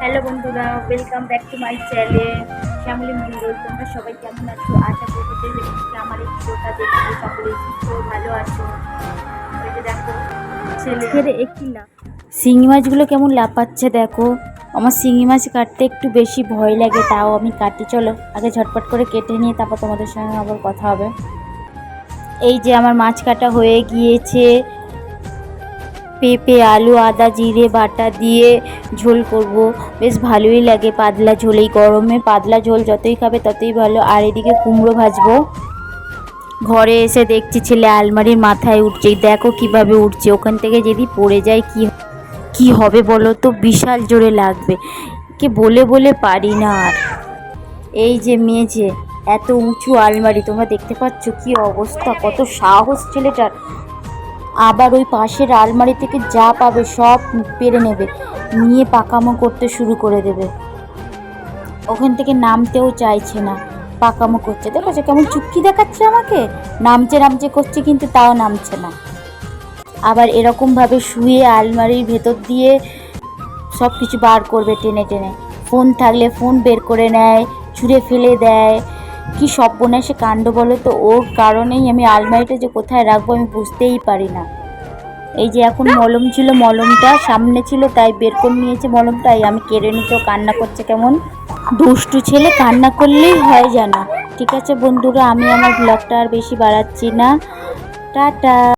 Hello বন্ধুরা welcome back to my channel Shyamali Mondal তোমরা সবাই কেমন আছো? আশা করি যে আজকে আমার এই ভিডিওটা দেখে সকলে ভালো আছো। দেখো ছেলে একটি না শিঙি মাছগুলো কেমন লাপাচ্ছে দেখো। আমার শিঙি মাছ কাটতে একটু বেশি ভয় লাগে, তাও আমি কাটি। চলো, আগে ঝটপট করে কেটে নিয়ে তারপর তোমাদের সঙ্গে আবার কথা হবে। এই যে আমার মাছ কাটা হয়ে গিয়েছে। পেঁপে, আলু, আদা, জিরে, বাটা দিয়ে ঝোল করব। বেশ ভালোই লাগে পাতলা ঝোল। এই গরমে পাতলা ঝোল যতই খাবে ততই ভালো। আর এদিকে কুমড়ো ভাজবো। ঘরে এসে দেখছি ছেলে আলমারির মাথায় উঠছে। দেখো কীভাবে উঠছে। ওখান থেকে যদি পড়ে যায় কি কি হবে বলো তো? বিশাল জোরে লাগবে। কে বলে বলে পারি না আর। এই যে মেঝে এত উঁচু আলমারি, তোমরা দেখতে পাচ্ছ কি অবস্থা? কত সাহস ছেলেটার। আবার ওই পাশের আলমারি থেকে যা পাবে সব পেরে নেবে, নিয়ে পাকামো করতে শুরু করে দেবে। ওখান থেকে নামতেও চাইছে না, পাকামো করছে। দেখেছ কেমন চুপকি দেখাচ্ছে আমাকে। নামছে নামছে করছে কিন্তু তাও নামছে না। আবার এরকমভাবে শুয়ে আলমারির ভেতর দিয়ে সব কিছু বার করবে টেনে টেনে। ফোন থাকলে ফোন বের করে নেয়, ছুঁড়ে ফেলে দেয়। কি সর্বনাশে কাণ্ড বলো তো? ওর কারণেই আমি আলমারিটা যে কোথায় রাখব আমি বুঝতেই পারি না। এই যে এখন মলম ছিল মলমটা, সামনে ছিল তাই বের করে নিয়েছে মলমটাই আমি কেড়ে নিতেও কান্না করছে কেমন? দুষ্টু ছেলে, কান্না করলেই হয় জানা। ঠিক আছে বন্ধুরা, আমি আমার ব্লগটা আর বেশি বাড়াচ্ছি না। টাটা।